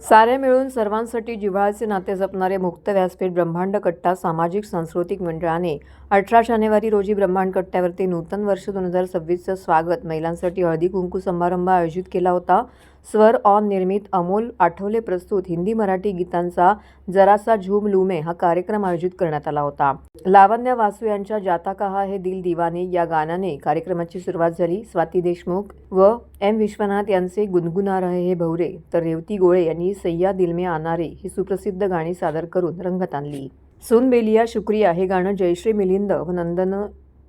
सारे मिळून सर्वांसाठी जिव्हाळ्याचे नाते जपणारे मुक्त व्यासपीठ ब्रह्मांड कट्टा सामाजिक सांस्कृतिक मंडळाने अठरा जानेवारी रोजी ब्रह्मांड कट्ट्यावरती नूतन वर्ष दोन हजार सव्वीसचं स्वागत. महिलांसाठी हळदी कुंकू समारंभ आयोजित केला होता. स्वर ऑन निर्मित अमोल आठवले प्रस्तुत हिंदी मराठी गीतांचा जरासा झूम लुमे हा कार्यक्रम आयोजित करण्यात आला होता. लावण्य वासू यांच्या जाता कहा हे दिल दिवाने या गाण्याने कार्यक्रमाची सुरुवात झाली. स्वाती देशमुख व एम विश्वनाथ यांचे गुणगुना रहे हे भवरे तर रेवती गोळे यांनी सय्या दिल में आनारे ही सुप्रसिद्ध गाणी सादर करून रंगत आणली. सुन बेलिया शुक्रिया हे गाणं जयश्री मिलिंद व नंदन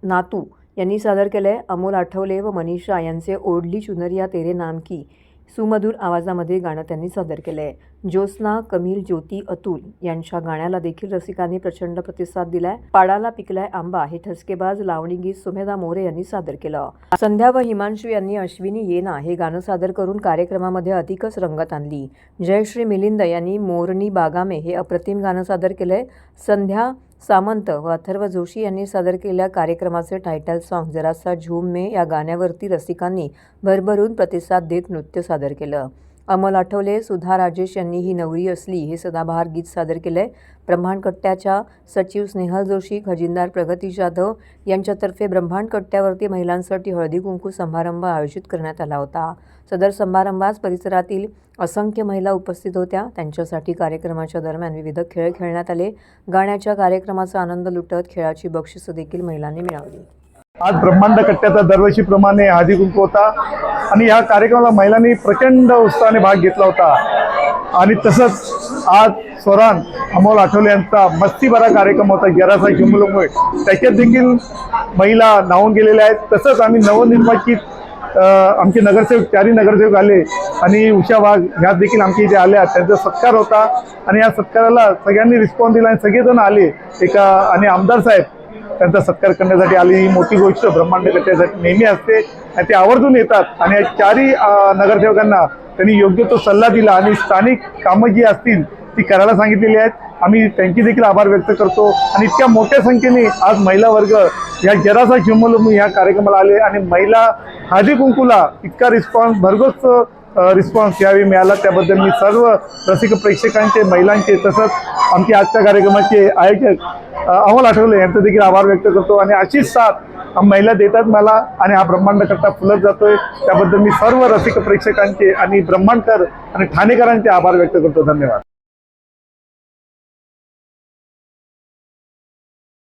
नातू यांनी सादर केलंय. अमोल आठवले व मनीषा यांचे ओढली चुनरिया तेरे नाम की सुमधुर आवाजामध्ये गाणं त्यांनी सादर केलंय. ज्योत्स्ना कमील ज्योती अतुल यांच्या गाण्याला देखील रसिकांनी प्रचंड प्रतिसाद दिलाय. पाडाला पिकलाय आंबा हे ठसकेबाज लावणी गीत सुमेधा मोरे यांनी सादर केलं. संध्या व हिमांशू यांनी अश्विनी येना हे गाणं सादर करून कार्यक्रमामध्ये अधिकच रंगत आणली. जयश्री मिलिंद यांनी मोरणी बागामे हे अप्रतिम गाणं सादर केलंय. संध्या सामंत व अथर्व जोशी यांनी सादर केलेल्या कार्यक्रमाचे टायटल सॉन्ग जरासा झूम मे या गाण्यावरती रसिकांनी भरभरून प्रतिसाद देत नृत्य सादर केलं. अमल आठवले सुधा राजेश यांनी ही नवरी असली हे सदाबहार गीत सादर केलं आहे ब्रह्मांडकट्ट्याच्या सचिव स्नेहल जोशी खजिनदार प्रगती जाधव यांच्यातर्फे ब्रह्मांडकट्ट्यावरती महिलांसाठी हळदी कुंकू समारंभ आयोजित करण्यात आला होता. सदर समारंभास परिसरातील असंख्य महिला उपस्थित होत्या. त्यांच्यासाठी कार्यक्रमाच्या दरम्यान विविध खेळ खेळण्यात आले. गाण्याच्या कार्यक्रमाचा आनंद लुटत खेळाची बक्षिसं देखील महिलांनी मिळवली आज ब्रह्मांड कट्ट्याचा दरवर्षीप्रमाणे हळदी कुंकू होता. आणि या कार्यक्रमाला महिलांनी प्रचंड उत्साहाने भाग घेतला होता. आणि तसंच आज स्वरान अमोल आठवले यांचा मस्तीभरा कार्यक्रम होता. जरासा झुमलुमुळे त्याच्यात देखील महिला नावून गेलेल्या आहेत. तसंच आम्ही नवनिर्वाचित आमचे नगरसेवक चारही नगरसेवक आले. आणि उषा वाघ ह्या देखील आमच्या इथे आल्या. त्यांचा सत्कार होता. आणि या सत्काराला सगळ्यांनी रिस्पॉन्स दिला आणि सगळेजण आले. एका आणि आमदार साहेब त्यांचा सत्कार करण्यासाठी आली. ही मोठी गोष्ट ब्रह्मांड त्याच्यासाठी नेहमी असते. आणि ते आवर्जून येतात. आणि या चारही नगरसेवकांना त्यांनी योग्य तो सल्ला दिला. आणि स्थानिक कामं जी असतील ती करायला सांगितलेली आहेत. आम्ही त्यांची देखील आभार व्यक्त करतो. आणि इतक्या मोठ्या संख्येने आज महिला वर्ग या जरासा चिमुलम या कार्यक्रमाला आले. आणि महिला हाजी कुंकूला इतका रिस्पॉन्स भरघोस रिस्पॉन्स यावेळी मिळाला. त्याबद्दल मी सर्व रसिक प्रेक्षकांचे महिलांचे तसंच आमच्या आजच्या कार्यक्रमाचे आयोजक अहवाल आठवले यांचा देखील आभार व्यक्त करतो. आणि अशीच साथ महिला देतात मला आणि हा ब्रह्मांड करता फुलत जातोय. त्याबद्दल मी सर्व रसिक प्रेक्षकांचे आणि ब्रह्मांडकर आणि ठाणेकरांचे आभार व्यक्त करतो. धन्यवाद.